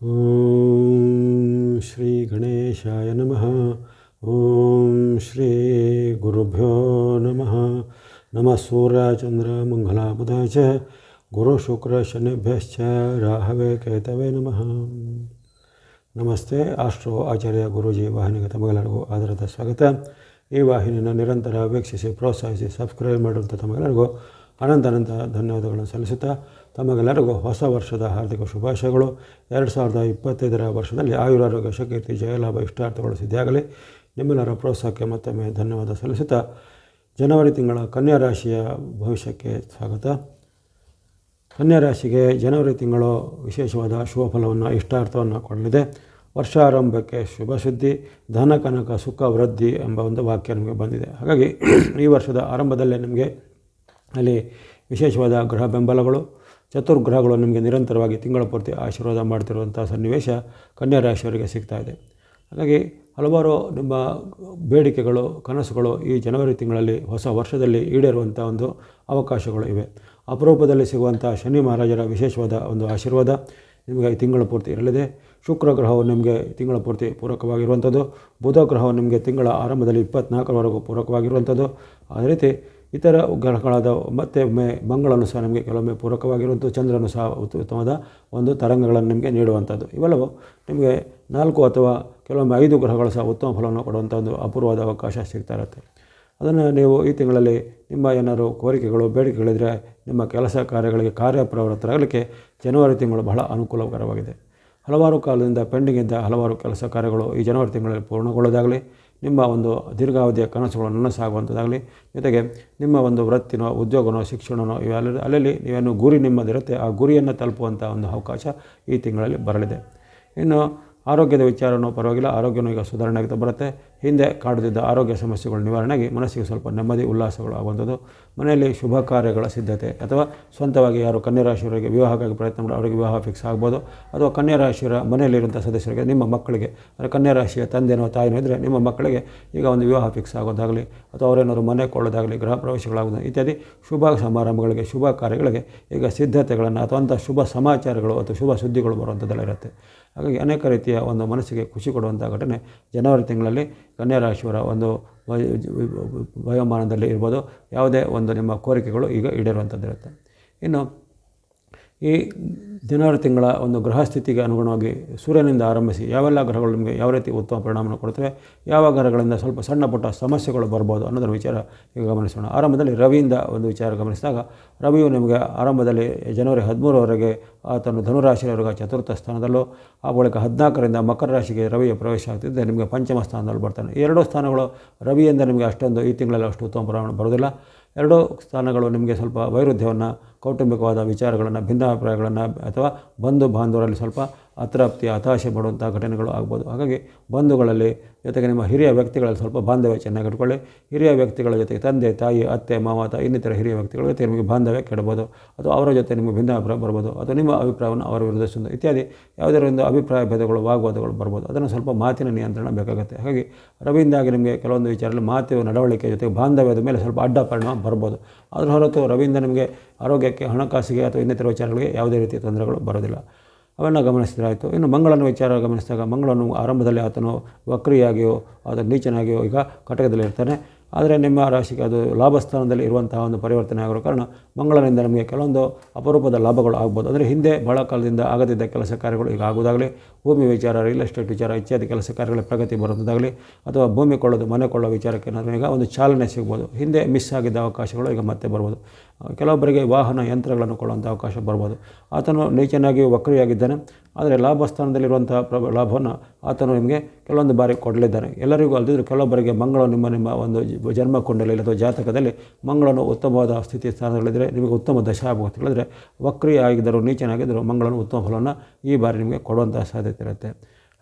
ಓಂ ಶ್ರೀ ಗಣೇಶಾಯ ನಮಃ ಓಂ ಶ್ರೀ ಗುರುಭ್ಯೋ ನಮಃ ನಮಃ ಸೂರ್ಯಚಂದ್ರ ಮಂಗಲ ಬುಧ ಚ ಗುರು ಶುಕ್ರ ಶನಿಭ್ಯಶ್ಚ ರಾಹವೇ ಕೇತವೇ ನಮಃ ನಮಸ್ತೆ ಆಸ್ಟ್ರೋ ಆಚಾರ್ಯ ಗುರೂಜಿ ವಾಹಿನಿಗೆ ತಮಗೆಲ್ಲರಿಗೂ ಆಧಾರದ ಸ್ವಾಗತ ಈ ವಾಹಿನಿಯನ್ನು ನಿರಂತರ ವೀಕ್ಷಿಸಿ ಪ್ರೋತ್ಸಾಹಿಸಿ ಸಬ್ಸ್ಕ್ರೈಬ್ ಮಾಡುವಂಥ ತಮಗೆಲ್ಲರಿಗೂ ಅನಂತ ಅನಂತ ಧನ್ಯವಾದಗಳನ್ನು ಸಲ್ಲಿಸುತ್ತಾ ತಮಗೆಲ್ಲರಿಗೂ ಹೊಸ ವರ್ಷದ ಹಾರ್ದಿಕ ಶುಭಾಶಯಗಳು. ಎರಡು ಸಾವಿರದ ಇಪ್ಪತ್ತೈದರ ವರ್ಷದಲ್ಲಿ ಆಯುರಾರೋಗ್ಯ ಶಕೀರ್ತಿ ಜಯಲಾಭ ಇಷ್ಟಾರ್ಥಗಳು ಸಿದ್ಧಿಯಾಗಲಿ ನಿಮ್ಮೆಲ್ಲರ ಪ್ರೋತ್ಸಾಹಕ್ಕೆ ಮತ್ತೊಮ್ಮೆ ಧನ್ಯವಾದ ಸಲ್ಲಿಸುತ್ತಾ ಜನವರಿ ತಿಂಗಳ ಕನ್ಯಾ ರಾಶಿಯ ಭವಿಷ್ಯಕ್ಕೆ ಸ್ವಾಗತ. ಕನ್ಯಾ ರಾಶಿಗೆ ಜನವರಿ ತಿಂಗಳು ವಿಶೇಷವಾದ ಶುಭ ಫಲವನ್ನು, ಇಷ್ಟಾರ್ಥವನ್ನು ಕೊಡಲಿದೆ. ವರ್ಷಾರಂಭಕ್ಕೆ ಶುಭ ಸುದ್ದಿ ಧನ ಕನಕ ಸುಖ ವೃದ್ಧಿ ಎಂಬ ಒಂದು ವಾಕ್ಯ ನಿಮಗೆ ಬಂದಿದೆ. ಹಾಗಾಗಿ ಈ ವರ್ಷದ ಆರಂಭದಲ್ಲೇ ನಿಮಗೆ ಅಲ್ಲಿ ವಿಶೇಷವಾದ ಗ್ರಹ ಬೆಂಬಲಗಳು, ಚತುರ್ಗ್ರಹಗಳು ನಿಮಗೆ ನಿರಂತರವಾಗಿ ತಿಂಗಳ ಪೂರ್ತಿ ಆಶೀರ್ವಾದ ಮಾಡ್ತಿರುವಂಥ ಸನ್ನಿವೇಶ ಕನ್ಯಾ ರಾಶಿಯವರಿಗೆ ಸಿಗ್ತಾ ಇದೆ. ಹಾಗಾಗಿ ಹಲವಾರು ನಿಮ್ಮ ಬೇಡಿಕೆಗಳು, ಕನಸುಗಳು ಈ ಜನವರಿ ತಿಂಗಳಲ್ಲಿ ಹೊಸ ವರ್ಷದಲ್ಲಿ ಈಡೇರುವಂಥ ಒಂದು ಅವಕಾಶಗಳು ಇವೆ. ಅಪರೂಪದಲ್ಲಿ ಸಿಗುವಂಥ ಶನಿ ಮಹಾರಾಜರ ವಿಶೇಷವಾದ ಒಂದು ಆಶೀರ್ವಾದ ನಿಮಗೆ ಈ ತಿಂಗಳ ಪೂರ್ತಿ ಇರಲಿದೆ. ಶುಕ್ರ ಗ್ರಹವು ನಿಮಗೆ ತಿಂಗಳ ಪೂರ್ತಿ ಪೂರಕವಾಗಿರುವಂಥದ್ದು. ಬುಧ ಗ್ರಹವು ನಿಮಗೆ ತಿಂಗಳ ಆರಂಭದಲ್ಲಿ ಇಪ್ಪತ್ನಾಲ್ಕರವರೆಗೂ ಪೂರಕವಾಗಿರುವಂಥದ್ದು. ಅದೇ ರೀತಿ ಇತರ ಗ್ರಹಗಳಾದ ಮತ್ತೆ ಒಮ್ಮೆ ಮಂಗಳನು ಸಹ ನಿಮಗೆ ಕೆಲವೊಮ್ಮೆ ಪೂರಕವಾಗಿರುವಂಥ ಚಂದ್ರನು ಸಹ ಉತ್ತಮವಾದ ಒಂದು ತರಂಗಗಳನ್ನು ನಿಮಗೆ ನೀಡುವಂಥದ್ದು. ಇವೆಲ್ಲವೂ ನಿಮಗೆ ನಾಲ್ಕು ಅಥವಾ ಕೆಲವೊಮ್ಮೆ ಐದು ಗ್ರಹಗಳು ಸಹ ಉತ್ತಮ ಫಲವನ್ನು ಕೊಡುವಂಥ ಒಂದು ಅಪೂರ್ವವಾದ ಅವಕಾಶ ಸಿಗ್ತಾ ಇರುತ್ತೆ. ಅದನ್ನು ನೀವು ಈ ತಿಂಗಳಲ್ಲಿ ನಿಮ್ಮ ಏನಾದರೂ ಕೋರಿಕೆಗಳು ಬೇಡಿಕೆಗಳಿದ್ದರೆ ನಿಮ್ಮ ಕೆಲಸ ಕಾರ್ಯಗಳಿಗೆ ಕಾರ್ಯಪ್ರವೃತ್ತರಾಗಲಿಕ್ಕೆ ಜನವರಿ ತಿಂಗಳು ಬಹಳ ಅನುಕೂಲಕರವಾಗಿದೆ. ಹಲವಾರು ಕಾಲದಿಂದ ಪೆಂಡಿಂಗ್ ಇದ್ದ ಹಲವಾರು ಕೆಲಸ ಕಾರ್ಯಗಳು ಈ ಜನವರಿ ತಿಂಗಳಲ್ಲಿ ಪೂರ್ಣಗೊಳ್ಳೋದಾಗಲಿ, ನಿಮ್ಮ ಒಂದು ದೀರ್ಘಾವಧಿಯ ಕನಸುಗಳು ನನಸಾಗುವಂಥದ್ದಾಗಲಿ, ಜೊತೆಗೆ ನಿಮ್ಮ ಒಂದು ವೃತ್ತಿನೋ, ಉದ್ಯೋಗನೋ, ಶಿಕ್ಷಣನೋ ಇವೆಲ್ಲ ಅಲ್ಲಲ್ಲಿ ನೀವೇನು ಗುರಿ ನಿಮ್ಮದಿರುತ್ತೆ. ಆ ಗುರಿಯನ್ನು ತಲುಪುವಂಥ ಒಂದು ಅವಕಾಶ ಈ ತಿಂಗಳಲ್ಲಿ ಬರಲಿದೆ. ಇನ್ನು ಆರೋಗ್ಯದ ವಿಚಾರನೂ ಪರವಾಗಿಲ್ಲ, ಆರೋಗ್ಯನೂ ಈಗ ಸುಧಾರಣೆ ಆಗ್ತಾ ಬರುತ್ತೆ. ಹಿಂದೆ ಕಾಡುತ್ತಿದ್ದ ಆರೋಗ್ಯ ಸಮಸ್ಯೆಗಳು ನಿವಾರಣೆಗೆ ಮನಸ್ಸಿಗೆ ಸ್ವಲ್ಪ ನೆಮ್ಮದಿ, ಉಲ್ಲಾಸಗಳು ಆಗುವಂಥದ್ದು. ಮನೆಯಲ್ಲಿ ಶುಭ ಕಾರ್ಯಗಳ ಸಿದ್ಧತೆ ಅಥವಾ ಸ್ವಂತವಾಗಿ ಯಾರು ಕನ್ಯಾ ರಾಶಿಯವರಿಗೆ ವಿವಾಹಕ್ಕಾಗಿ ಪ್ರಯತ್ನ ಮಾಡಿ ಅವರಿಗೆ ವಿವಾಹ ಫಿಕ್ಸ್ ಆಗ್ಬೋದು. ಅಥವಾ ಕನ್ಯಾ ರಾಶಿಯವರ ಮನೆಯಲ್ಲಿರುವಂಥ ಸದಸ್ಯರಿಗೆ ನಿಮ್ಮ ಮಕ್ಕಳಿಗೆ, ಅಂದರೆ ಕನ್ಯರಾಶಿಯ ತಂದೆನೋ ತಾಯಿನೋ ಇದ್ದರೆ ನಿಮ್ಮ ಮಕ್ಕಳಿಗೆ ಈಗ ಒಂದು ವಿವಾಹ ಫಿಕ್ಸ್ ಆಗೋದಾಗಲಿ ಅಥವಾ ಅವರೇನಾದ್ರು ಮನೆ ಕೊಳ್ಳೋದಾಗಲಿ, ಗೃಹ ಪ್ರವೇಶಗಳಾಗೋದು ಇತ್ಯಾದಿ ಶುಭ ಸಮಾರಂಭಗಳಿಗೆ, ಶುಭ ಕಾರ್ಯಗಳಿಗೆ ಈಗ ಸಿದ್ಧತೆಗಳನ್ನು ಅಥವಾ ಅಂಥ ಶುಭ ಸಮಾಚಾರಗಳು ಅಥವಾ ಶುಭ ಸುದ್ದಿಗಳು ಬರುವಂಥದ್ದೆಲ್ಲ ಇರುತ್ತೆ. ಹಾಗಾಗಿ ಅನೇಕ ರೀತಿಯ ಒಂದು ಮನಸ್ಸಿಗೆ ಖುಷಿ ಕೊಡುವಂಥ ಘಟನೆ ಜನವರಿ ತಿಂಗಳಲ್ಲಿ ಕನ್ಯಾ ರಾಶಿಯವರ ಒಂದು ವಯೋಮಾನದಲ್ಲಿ ಇರ್ಬೋದು. ಯಾವುದೇ ಒಂದು ನಿಮ್ಮ ಕೋರಿಕೆಗಳು ಈಗ ಈಡೇರುವಂಥದ್ದಿರುತ್ತೆ. ಇನ್ನು ಈ ಜನವರಿ ತಿಂಗಳ ಒಂದು ಗ್ರಹ ಸ್ಥಿತಿಗೆ ಅನುಗುಣವಾಗಿ ಸೂರ್ಯನಿಂದ ಆರಂಭಿಸಿ ಯಾವೆಲ್ಲ ಗ್ರಹಗಳು ನಿಮಗೆ ಯಾವ ರೀತಿ ಉತ್ತಮ ಪರಿಣಾಮವನ್ನು ಕೊಡ್ತವೆ ಯಾವ ಗ್ರಹಗಳಿಂದ ಸ್ವಲ್ಪ ಸಣ್ಣ ಪುಟ್ಟ ಸಮಸ್ಯೆಗಳು ಬರ್ಬೋದು ಅನ್ನೋದರ ವಿಚಾರ ಈಗ ಗಮನಿಸೋಣ. ಆರಂಭದಲ್ಲಿ ರವಿಯಿಂದ ಒಂದು ವಿಚಾರ ಗಮನಿಸಿದಾಗ ರವಿಯು ನಿಮಗೆ ಆರಂಭದಲ್ಲಿ ಜನವರಿ ಹದಿಮೂರವರೆಗೆ ಆತನು ಧನುರಾಶಿಯವರೆಗೆ ಚತುರ್ಥ ಸ್ಥಾನದಲ್ಲೂ, ಆ ಬಳಿಕ ಹದಿನಾಲ್ಕರಿಂದ ಮಕರ ರಾಶಿಗೆ ರವಿಯ ಪ್ರವೇಶ ಆಗ್ತಿದ್ದೆ, ನಿಮಗೆ ಪಂಚಮ ಸ್ಥಾನದಲ್ಲಿ ಬರ್ತಾನೆ. ಎರಡೂ ಸ್ಥಾನಗಳು ರವಿಯಿಂದ ನಿಮಗೆ ಅಷ್ಟೊಂದು ಈ ತಿಂಗಳಲ್ಲಿ ಅಷ್ಟು ಉತ್ತಮ ಪ್ರಮಾಣ ಬರೋದಿಲ್ಲ ಎರಡೂ ಸ್ಥಾನಗಳು ನಿಮಗೆ ಸ್ವಲ್ಪ ವೈರುಧ್ಯವನ್ನು ಕೌಟುಂಬಿಕವಾದ ವಿಚಾರಗಳನ್ನು ಭಿನ್ನಾಭಿಪ್ರಾಯಗಳನ್ನು ಅಥವಾ ಬಂಧು ಬಾಂಧವರಲ್ಲಿ ಸ್ವಲ್ಪ ಅತೃಪ್ತಿ ಹತಾಶೆ ಪಡುವಂಥ ಘಟನೆಗಳು ಆಗ್ಬೋದು. ಹಾಗಾಗಿ ಬಂಧುಗಳಲ್ಲಿ ಜೊತೆಗೆ ನಿಮ್ಮ ಹಿರಿಯ ವ್ಯಕ್ತಿಗಳಲ್ಲಿ ಸ್ವಲ್ಪ ಬಾಂಧವ್ಯ ಚೆನ್ನಾಗಿ ಇಟ್ಕೊಳ್ಳಿ. ಹಿರಿಯ ವ್ಯಕ್ತಿಗಳ ಜೊತೆಗೆ ತಂದೆ, ತಾಯಿ, ಅತ್ತೆ, ಮಾವ ಅಥವಾ ಇನ್ನಿತರ ಹಿರಿಯ ವ್ಯಕ್ತಿಗಳ ಜೊತೆ ನಿಮಗೆ ಬಾಂಧವ್ಯ ಕೆಡಬೋದು. ಅಥವಾ ಅವರ ಜೊತೆ ನಿಮಗೆ ಭಿನ್ನಾಭಿಪ್ರಾಯ ಬರ್ಬೋದು. ಅಥವಾ ನಿಮ್ಮ ಅಭಿಪ್ರಾಯವನ್ನು ಅವರ ವಿರುದ್ಧ ಇತ್ಯಾದಿ ಯಾವುದೇ ಒಂದು ಅಭಿಪ್ರಾಯ ಭೇದಗಳು, ವಾಗ್ವಾದಗಳು ಬರ್ಬೋದು. ಅದನ್ನು ಸ್ವಲ್ಪ ಮಾತಿನ ನಿಯಂತ್ರಣ ಬೇಕಾಗುತ್ತೆ. ಹಾಗಾಗಿ ರವಿಯಿಂದಾಗಿ ನಿಮಗೆ ಕೆಲವೊಂದು ವಿಚಾರದಲ್ಲಿ ಮಾತು ನಡವಳಿಕೆ ಜೊತೆಗೆ ಬಾಂಧವ್ಯದ ಮೇಲೆ ಸ್ವಲ್ಪ ಅಡ್ಡ ಪರಿಣಾಮ ಬರ್ಬೋದು. ಅದರ ಹೊರತು ರವಿಯಿಂದ ನಿಮಗೆ ಆರೋಗ್ಯಕ್ಕೆ, ಹಣಕಾಸಿಗೆ ಅಥವಾ ಇನ್ನಿತರ ವಿಚಾರಗಳಿಗೆ ಯಾವುದೇ ರೀತಿಯ ತೊಂದರೆಗಳು ಬರೋದಿಲ್ಲ. ಅವನ್ನು ಗಮನಿಸಿದ್ರಾಯಿತು. ಇನ್ನು ಮಂಗಳನ ವಿಚಾರ ಗಮನಿಸಿದಾಗ ಮಂಗಳನು ಆರಂಭದಲ್ಲಿ ಆತನು ವಕ್ರಿಯಾಗಿಯೋ ಆತ ನೀಚನಾಗಿಯೋ ಈಗ ಕಟಕದಲ್ಲಿ ಇರ್ತಾನೆ ಆದರೆ ನಿಮ್ಮ ರಾಶಿಗೆ ಅದು ಲಾಭಸ್ಥಾನದಲ್ಲಿ ಇರುವಂತಹ ಒಂದು ಪರಿವರ್ತನೆ ಆಗಿರೋ ಕಾರಣ ಮಂಗಳನಿಂದ ನಮಗೆ ಕೆಲವೊಂದು ಅಪರೂಪದ ಲಾಭಗಳು ಆಗ್ಬೋದು. ಅಂದರೆ ಹಿಂದೆ ಬಹಳ ಕಾಲದಿಂದ ಆಗದಿದ್ದ ಕೆಲಸ ಕಾರ್ಯಗಳು ಈಗ ಆಗುವುದಾಗಲಿ, ಭೂಮಿ ವಿಚಾರ ರಿಯಲ್ ಎಸ್ಟೇಟ್ ವಿಚಾರ ಇತ್ಯಾದಿ ಕೆಲಸ ಕಾರ್ಯಗಳ ಪ್ರಗತಿ ಬರುವುದಾಗಲಿ, ಅಥವಾ ಭೂಮಿ ಕೊಳ್ಳೋದು, ಮನೆ ಕೊಳ್ಳೋ ವಿಚಾರಕ್ಕೆ ಏನಾದರೂ ಈಗ ಒಂದು ಚಾಲನೆ ಸಿಗ್ಬೋದು. ಹಿಂದೆ ಮಿಸ್ ಆಗಿದ್ದ ಅವಕಾಶಗಳು ಈಗ ಮತ್ತೆ ಬರ್ಬೋದು. ಕೆಲವೊಬ್ಬರಿಗೆ ವಾಹನ ಯಂತ್ರಗಳನ್ನು ಕೊಳ್ಳುವಂಥ ಅವಕಾಶ ಬರ್ಬೋದು. ಆತನು ನೀಚನಾಗಿ ವಕ್ರಿಯಾಗಿದ್ದಾನೆ. ಆದರೆ ಲಾಭಸ್ಥಾನದಲ್ಲಿರುವಂಥ ಪ್ರಭ ಲಾಭವನ್ನು ಆತನು ನಿಮಗೆ ಕೆಲವೊಂದು ಬಾರಿ ಕೊಡಲಿದ್ದಾನೆ. ಎಲ್ಲರಿಗೂ ಅಲ್ಲದಿದ್ದರೂ ಕೆಲವೊಬ್ಬರಿಗೆ ಮಂಗಳ ನಿಮ್ಮ ನಿಮ್ಮ ಒಂದು ಜನ್ಮ ಕುಂಡಲಿ ಅಥವಾ ಜಾತಕದಲ್ಲಿ ಮಂಗಳನ್ನು ಉತ್ತಮವಾದ ಸ್ಥಿತಿ ಸ್ಥಾನಗಳಿದ್ದರೆ ನಿಮಗೆ ಉತ್ತಮ ದಶಾಭಕ್ತಿಗಳಿದ್ರೆ ವಕ್ರಿ ಆಗಿದ್ದರೂ ನೀಚನಾಗಿದ್ದರೂ ಮಂಗಳನ್ನು ಉತ್ತಮ ಫಲವನ್ನು ಈ ಬಾರಿ ನಿಮಗೆ ಕೊಡುವಂಥ ಸಾಧ್ಯತೆ ಇರುತ್ತೆ.